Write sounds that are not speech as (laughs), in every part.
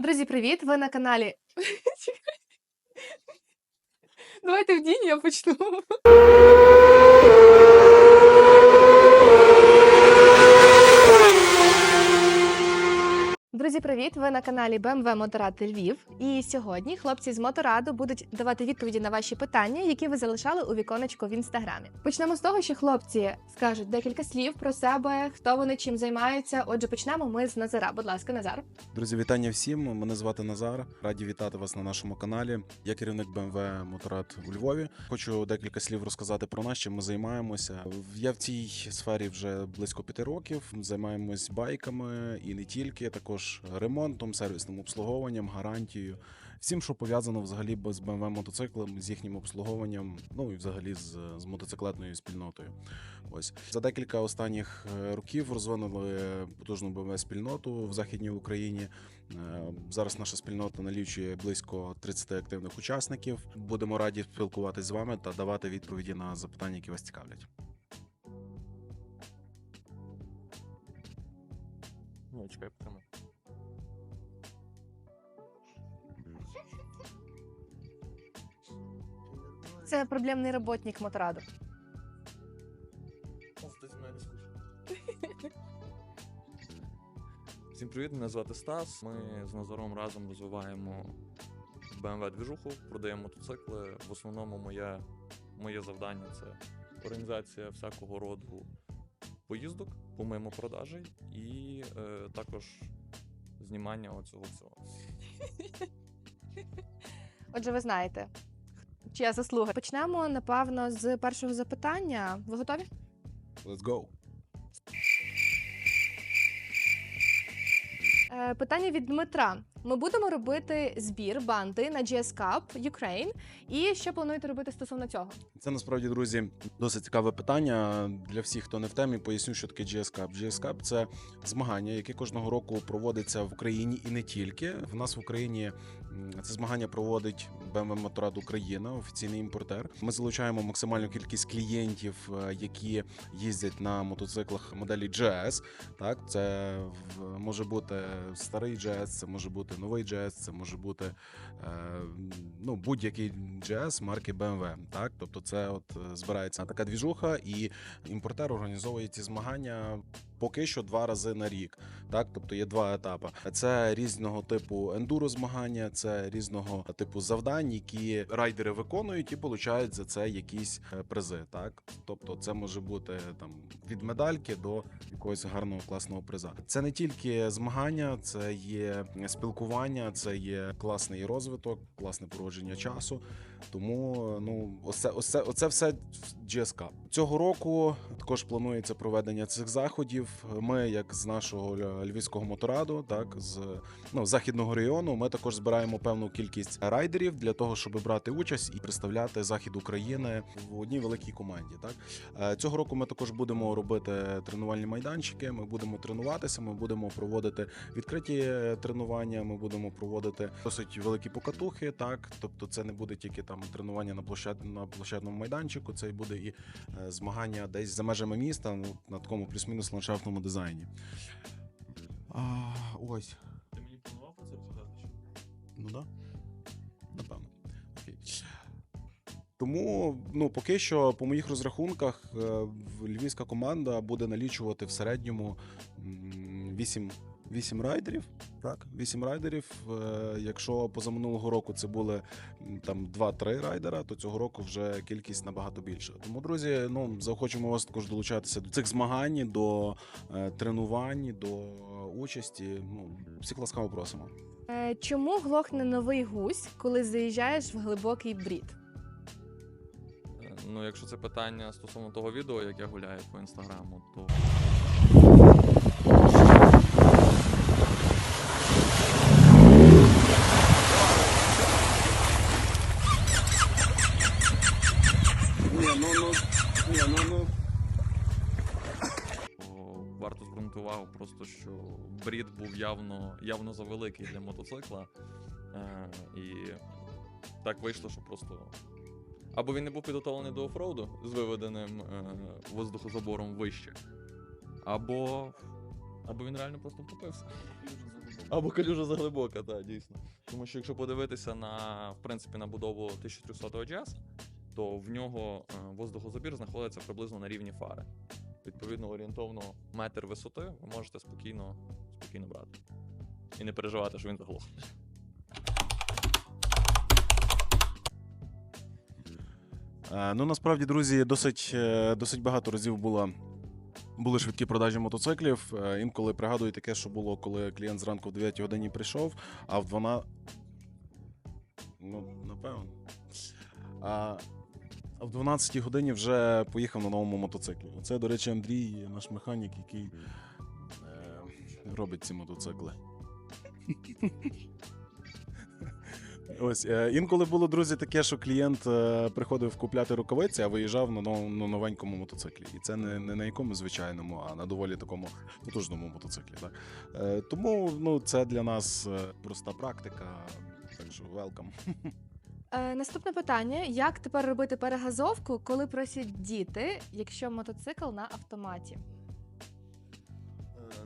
Друзі, привіт! Ви на каналі. (laughs) Давайте в дінь я почну. (laughs) Друзі, привіт! Ви на каналі BMW Моторад Львів. І сьогодні хлопці з Мотораду будуть давати відповіді на ваші питання, які ви залишали у віконечку в інстаграмі. Почнемо з того, що хлопці скажуть декілька слів про себе, хто вони чим займаються. Отже, почнемо ми з Назара. Будь ласка, Назар. Друзі, вітання всім. Мене звати Назар. Раді вітати вас на нашому каналі. Я керівник BMW Моторад у Львові. Хочу декілька слів розказати про нас, чим ми займаємося. Я в цій сфері вже близько п'яти років. Займаємось байками і не тільки, також ремонтом, сервісним обслуговуванням, гарантією. Всім, що пов'язано взагалі з BMW мотоциклом, з їхнім обслуговуванням, ну і взагалі з, з мотоциклетною спільнотою. Ось за декілька останніх е, років розвинули потужну BMW спільноту в західній Україні. Е, Зараз наша спільнота налічує близько 30 активних учасників. Будемо раді спілкуватись з вами та давати відповіді на запитання, які вас цікавлять. Ну, чекай, потримай. Це проблемний роботник Мотораду. Всім привіт, мене звати Стас. Ми з Назаром разом розвиваємо BMW двіжуху, продаємо мотоцикли. В основному моє, моє завдання це організація всякого роду поїздок, помимо продажей, і е, також знімання оцього всього. Отже, ви знаєте, чия заслуга. Почнемо, напевно, з першого запитання. Ви готові? Let's go! Е, питання від Дмитра. Ми будемо робити збір банди на GS Cup Ukraine. І що плануєте робити стосовно цього? Це насправді, друзі, досить цікаве питання для всіх, хто не в темі. Поясню, що таке GS Cup. GS Cup – це змагання, яке кожного року проводиться в Україні і не тільки. В нас в Україні це змагання проводить BMW Motorrad Україна, офіційний імпортер. Ми залучаємо максимальну кількість клієнтів, е, які їздять на мотоциклах моделі GS. Так, це може бути старий GS, це може бути новий GS, це може бути е, ну, будь-який GS марки BMW. Так, тобто, це от е, збирається така двіжуха, і імпортер організовує ці змагання поки що два рази на рік. Так, тобто є два етапи. Це різного типу ендуро змагання, це різного типу завдань, які райдери виконують і получають за це якісь е, призи. Так, тобто, це може бути там від медальки до якогось гарного класного приза. Це не тільки змагання, це є спілкування, це є класний розвиток, класне проводження часу. Тому ну, оце, оце, оце все GSK. Цього року також планується проведення цих заходів. Ми, як з нашого львівського мотораду, так з ну, західного району, ми також збираємо певну кількість райдерів для того, щоб брати участь і представляти захід України в одній великій команді. Так Е, цього року ми також будемо робити тренувальні майданчики. Ми будемо тренуватися. Ми будемо проводити відкриті е, тренування. Ми будемо проводити досить великі покатухи. Так, тобто, це не буде тільки там тренування на площад на площадному майданчику. Це й буде і е, змагання десь за межами міста, ну на такому плюс-мінус ландшафтному дизайні. А, ось. Ти мені планував про це розказати? Ну да. Напевно. Окей. Тому, ну, поки що, по моїх розрахунках, е, львівська команда буде налічувати в середньому 8, 8 райдерів. Так, 8 райдерів. Е, Якщо позаминулого року це були там 2-3 райдера, то цього року вже кількість набагато більша. Тому, друзі, ну заохочуємо вас також долучатися до цих змагань, до е, тренувань, до участі. Ну, всіх ласкаво просимо. Е, чому глохне новий гусь, коли заїжджаєш в глибокий брід? Ну, якщо це питання стосовно того відео, як я гуляю по інстаграму, то Ні, ну ну ні, ну ну. О, увагу просто, що брід був явно, явно завеликий для мотоцикла. Е, і так вийшло, що просто. Або він не був підготовлений до офроуду з виведеним е, воздухозабором вище, або Або він реально просто втопився. Або калюжа заглибока, так, дійсно. Тому що якщо подивитися на, в принципі, на будову 1300 GS, то в нього е, воздухозабір знаходиться приблизно на рівні фари. Відповідно, орієнтовно метр висоти ви можете спокійно, спокійно брати. І не переживати, що він заглох. Е, Ну насправді, друзі, досить, е, досить багато разів було. Були швидкі продажі мотоциклів. Е, Інколи пригадую таке, що було, коли клієнт зранку в 9 годині прийшов, а в 12... Ну, напевно. А в 12 годині вже поїхав на новому мотоциклі. Це, до речі, Андрій, наш механік, який е, робить ці мотоцикли. (laughs) Ось е, інколи було друзі таке, що клієнт е, приходив купляти рукавиці, а виїжджав на, нов, на новенькому мотоциклі. І це не, не на якомусь звичайному, а на доволі такому потужному мотоциклі. Так? Е, тому ну, це для нас е, проста практика. Так що welcome. (laughs) Е, наступне питання: як тепер робити перегазовку, коли просять діти, якщо мотоцикл на автоматі? Е,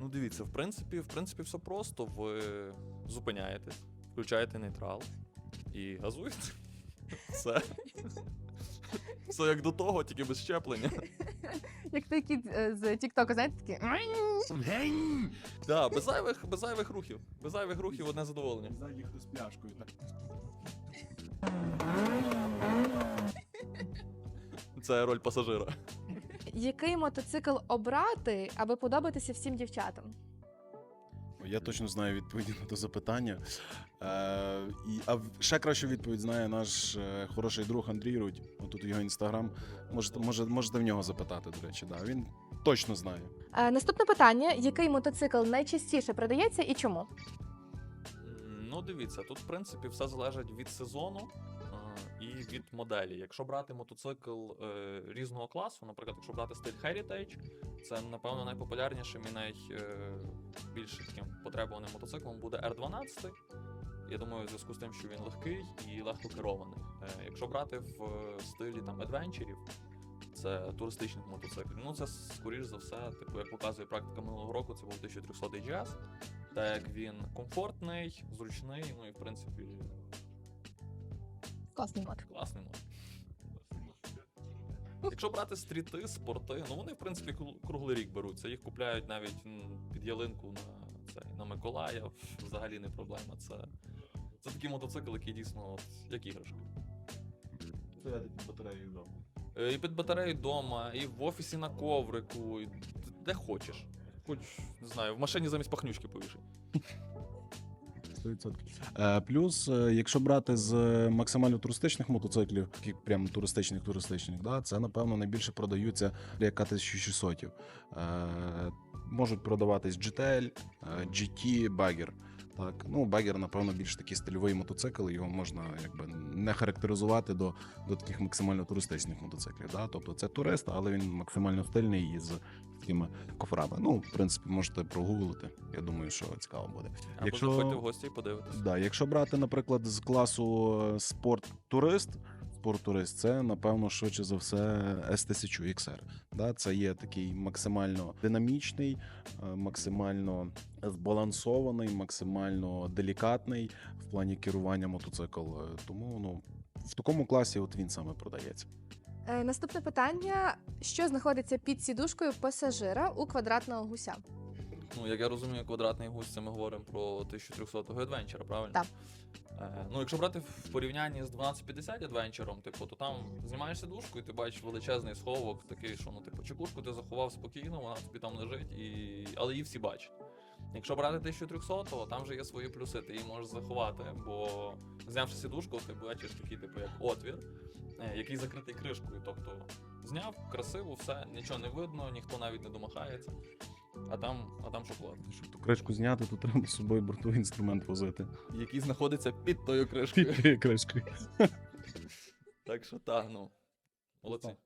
Ну, дивіться, в принципі, в принципі, все просто. Ви зупиняєтесь, включаєте нейтрал і газуєте. (laughs) Все. Все як до того, тільки без щеплення. (laughs) Як той кіт е, з Тіктоку, знаєте, такий. Да, без зайвих, без зайвих рухів. Без зайвих рухів одне задоволення. Ззаді хтось пляшкою. Так. Це роль пасажира. Який мотоцикл обрати, аби подобатися всім дівчатам? Я точно знаю відповіді на це запитання. Е, і, а ще кращу відповідь знає наш е, хороший друг Андрій Рудь. Отут його інстаграм. Можете, може, можете в нього запитати, до речі. Да. Він точно знає. Е, наступне питання: який мотоцикл найчастіше продається і чому? Ну, дивіться, тут, в принципі, все залежить від сезону е, і від моделі. Якщо брати мотоцикл е, різного класу, наприклад, якщо брати стиль Heritage, це, напевно, найпопулярнішим і найбільш таким потребуваним мотоциклом буде R12. Я думаю, в зв'язку з тим, що він легкий і легко керований. Е, якщо брати в е, стилі там адвенчерів, це туристичних мотоциклів. Ну, це скоріш за все, типу, як показує практика минулого року, це був 1300 GS. Так як він комфортний, зручний, ну і в принципі Класний мод. класний мод. Якщо брати стріти, спорти, ну вони в принципі круглий рік беруться. Їх купляють навіть під ялинку на цей на Миколая. Взагалі не проблема. Це, це такий мотоцикл, який дійсно от, як іграшка. Це я під батареєю дав. Е, І під батарею вдома, і в офісі на коврику, і де хочеш. Хоч не знаю, в машині замість пахнючки повішай. 100%. Е, плюс, е, якщо брати з максимально туристичних мотоциклів, таких прям туристичних туристичних, да, це напевно найбільше продаються як 1600. Е, можуть продаватись GTL, е, GT, Bagger. Так, ну багер, напевно, більш такий стильовий мотоцикл, його можна якби не характеризувати до, до таких максимально туристичних мотоциклів. Да? Тобто це турист, але він максимально стильний і з такими кофрами. Ну, в принципі, можете прогуглити. Я думаю, що цікаво буде. Або Якщо- заходьте в гості і подивитися. Да, якщо брати, наприклад, з класу е, спорт-турист, це напевно швидше за все S1000 XR. Да, це є такий максимально динамічний, е, максимально збалансований, максимально делікатний в плані керування мотоцикл. Тому ну в такому класі от він саме продається. Е, наступне питання: що знаходиться під сідушкою пасажира у квадратного гуся? Ну, як я розумію, квадратний гусь, це ми говоримо про 1300-го адвенчера, правильно? Так. Е, ну, якщо брати в порівнянні з 1250 адвенчером, типу, то там знімаєш сидушку і ти бачиш величезний сховок, такий, що ну, типу, чекушку ти заховав спокійно, вона тобі там лежить, і... але її всі бачать. Якщо брати 1300, то там вже є свої плюси, ти її можеш заховати, бо знявши сідушку, ти бачиш такий, типу, як отвір, е, який закритий кришкою. Тобто зняв красиво, все, нічого не видно, ніхто навіть не домахається. А там, а там шоколад. Щоб ту кришку зняти, то треба з собою бортовий інструмент возити. Який знаходиться під тою кришкою. Під кришкою. (laughs) так що так, ну. Молодці.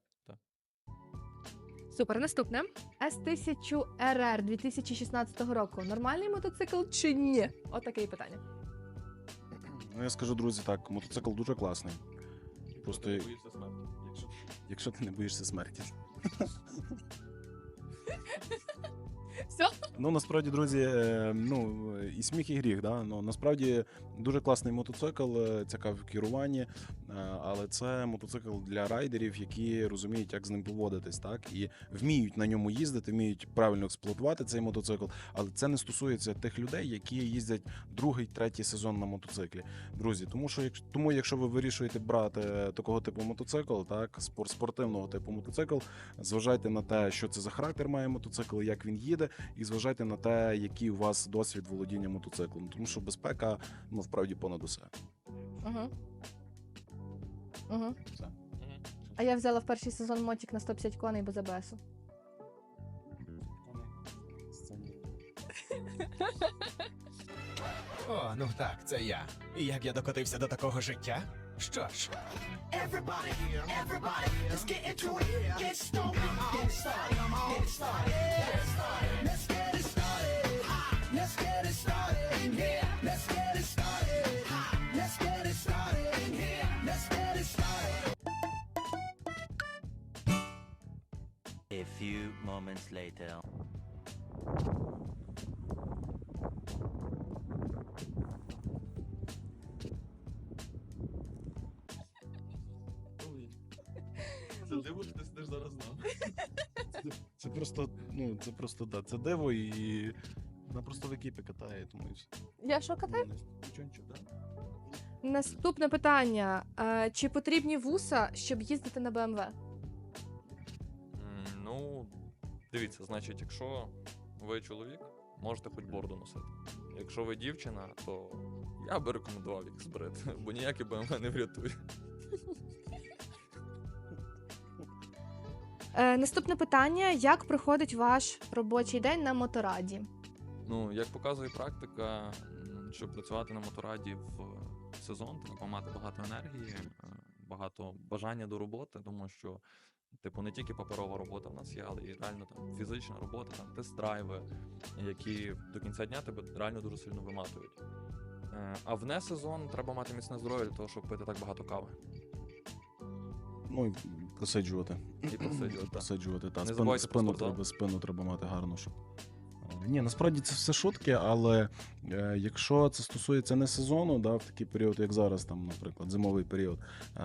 Супер, наступне. S1000 RR 2016 року. Нормальний мотоцикл чи ні? Отаке питання. Ну я скажу, друзі, так, мотоцикл дуже класний. Просто Боїшся смерті. якщо, якщо ти не боїшся смерті. (laughs) Все? Ну насправді, друзі, е, ну і сміх, і гріх. Да? Ну насправді дуже класний мотоцикл, е, цікавий в керуванні, е, але це мотоцикл для райдерів, які розуміють, як з ним поводитись, так і вміють на ньому їздити, вміють правильно експлуатувати цей мотоцикл. Але це не стосується тих людей, які їздять другий, третій сезон на мотоциклі. Друзі, тому що якщо тому, якщо ви вирішуєте брати такого типу мотоцикл, так спор- спортивного типу мотоцикл, зважайте на те, що це за характер має мотоцикл, як він їде, і зважайте на те, який у вас досвід володіння мотоциклом. Тому що безпека ну вправді понад усе. Угу. Угу. Все. А я взяла в перший сезон мотик на 150 коней без АБСу. О, ну так, це я. І як я докотився до такого життя? Що ж, Everybody, everybody, let's get into it. Get stoned, get it started, get it started, get it started. Let's get it started. Let's get it started in here. Let's get it started. Let's get it started in here. Let's get it started. A few moments later. Диво, що ти сидиш зараз з нами. Це просто, ну це просто да, це диво і вона просто в екіпі катає, тому і все. Я що катаю? Нічого, нічого, да? Наступне питання: Е, чи потрібні вуса, щоб їздити на БМВ? М, Ну, дивіться, значить, якщо ви чоловік, можете хоч борду носити. Якщо ви дівчина, то я би рекомендував їх збрити, (laughs) бо ніякі БМВ не врятує. Е, наступне питання: як проходить ваш робочий день на мотораді? Ну, як показує практика, щоб працювати на мотораді в сезон, треба мати багато енергії, е, багато бажання до роботи, тому що, типу, не тільки паперова робота в нас є, але і реально там фізична робота, там тест-драйви, які до кінця дня тебе реально дуже сильно виматують. Е, А в не сезон треба мати міцне здоров'я для того, щоб пити так багато кави. Ну і посиджувати. І посиджувати, так. Посиджувати, та Не спину, забувайте про спину, спортзал. треба, спину треба мати гарно, щоб. Е, Ні, насправді це все шутки, але е, якщо це стосується не сезону, да, в такий період, як зараз, там, наприклад, зимовий період, е,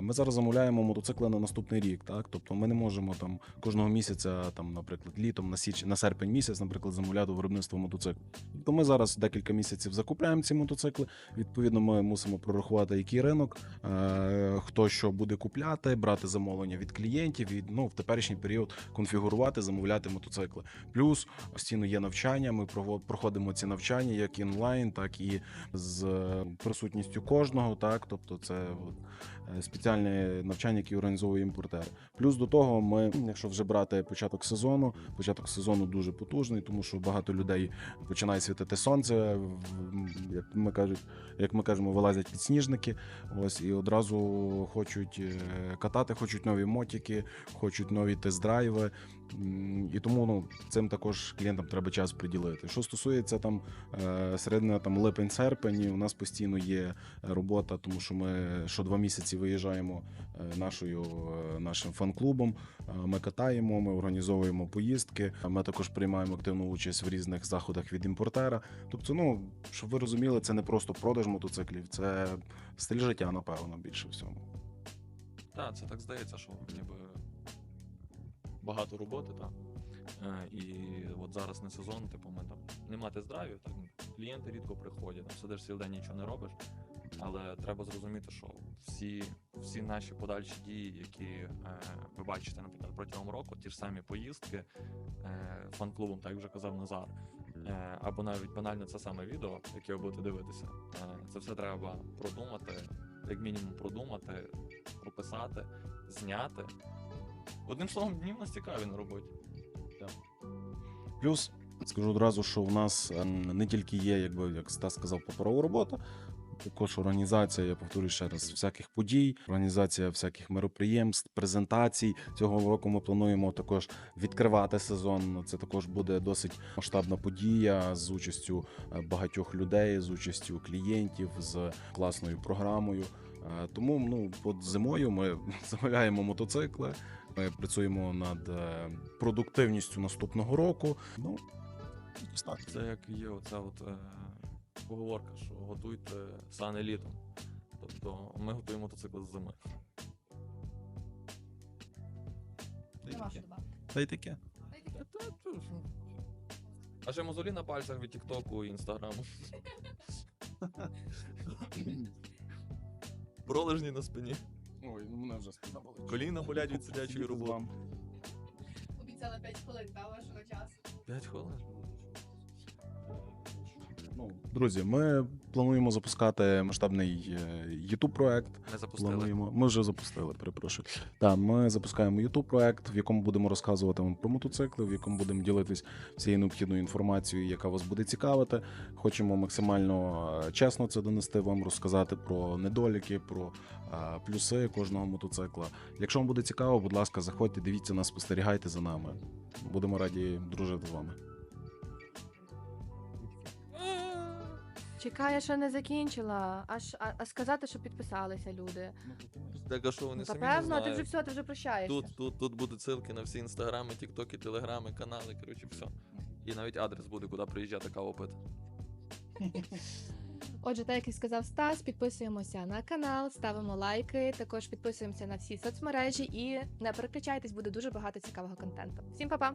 ми зараз замовляємо мотоцикли на наступний рік. Так? Тобто ми не можемо там кожного місяця, там, наприклад, літом на січ на серпень місяць, наприклад, замовляти виробництво мотоциклу. Тобто ми зараз декілька місяців закупляємо ці мотоцикли. Відповідно, ми мусимо прорахувати, який ринок, е, хто що буде купляти, брати замовлення від клієнтів і ну, в теперішній період конфігурувати, замовляти мотоцикли. Плюс постійно є навчання. Ми проходимо ці навчання як інлайн, так і з е, присутністю кожного. Так, тобто, це е, спеціальне навчання, які організовує імпортер. Плюс до того, ми, якщо вже брати початок сезону, початок сезону дуже потужний, тому що багато людей починає світити сонце. Як ми кажуть, як ми кажемо, вилазять підсніжники. Ось і одразу хочуть е, катати, хочуть нові мотики, хочуть нові тест-драйви. І тому ну, цим також клієнтам треба час приділити. Що стосується там е, середина там липень-серпень, у нас постійно є робота, тому що ми що два місяці виїжджаємо е, нашою е, нашим фан-клубом. Ми катаємо, ми організовуємо поїздки. Ми також приймаємо активну участь в різних заходах від імпортера. Тобто, ну щоб ви розуміли, це не просто продаж мотоциклів, це стиль життя, напевно, більше всього. Так, це так здається, що ніби багато роботи, так. Е, І от зараз не сезон, типу, ми там нема тест-драйвів, так клієнти рідко приходять, там сидиш цілий день нічого не робиш. Але треба зрозуміти, що всі, всі наші подальші дії, які е, ви бачите, наприклад, протягом року, ті ж самі поїздки е, фан-клубом, так як вже казав Назар, е, або навіть банально це саме відео, яке ви будете дивитися, е, це все треба продумати, як мінімум продумати, прописати, зняти. Одним словом, дні в нас цікаві на роботі. Плюс скажу одразу, що в нас ем, не тільки є, якби як Стас сказав, паперова робота. Також організація, я повторюю ще раз, всяких подій, організація всяких мероприємств, презентацій. Цього року ми плануємо також відкривати сезон. Це також буде досить масштабна подія з участю е, багатьох людей, з участю клієнтів, з класною програмою. Е, Тому ну от зимою ми (laughs) замовляємо мотоцикли. Ми працюємо над е, продуктивністю наступного року. Ну, так. Це як є оця от е, поговорка, що готуйте сани літом. Тобто ми готуємо мотоцикл з зими. Та й таке. А ще мозолі на пальцях від Тіктоку і Інстаграму. (laughs) Пролежні на спині. Ой, ну мене вже сподобалося. Коліна болять від сидячої роботи. Обіцяла 5 хвилин та вашого часу. 5 хвилин. Ну, друзі, ми плануємо запускати масштабний youtube проект Не запустили. Плануємо. Ми вже запустили, перепрошую. Так, ми запускаємо youtube проект, в якому будемо розказувати вам про мотоцикли, в якому будемо ділитись всією необхідною інформацією, яка вас буде цікавити. Хочемо максимально е, чесно це донести вам, розказати про недоліки, про е, плюси кожного мотоцикла. Якщо вам буде цікаво, будь ласка, заходьте, дивіться нас, спостерігайте за нами. Будемо раді дружити з вами. Чекай, я ще не закінчила. Аж а, а сказати, що підписалися люди. Так, а що вони Ну, та самі не певно, ти знають? вже все, ти вже прощаєшся. Тут, тут, тут будуть ссылки на всі інстаграми, тіктоки, телеграми, канали, коротше, все. І навіть адрес буде, куди приїжджати каву пити. (laughs) Отже, так як і сказав Стас, підписуємося на канал, ставимо лайки, також підписуємося на всі соцмережі і не переключайтесь, буде дуже багато цікавого контенту. Всім па-па!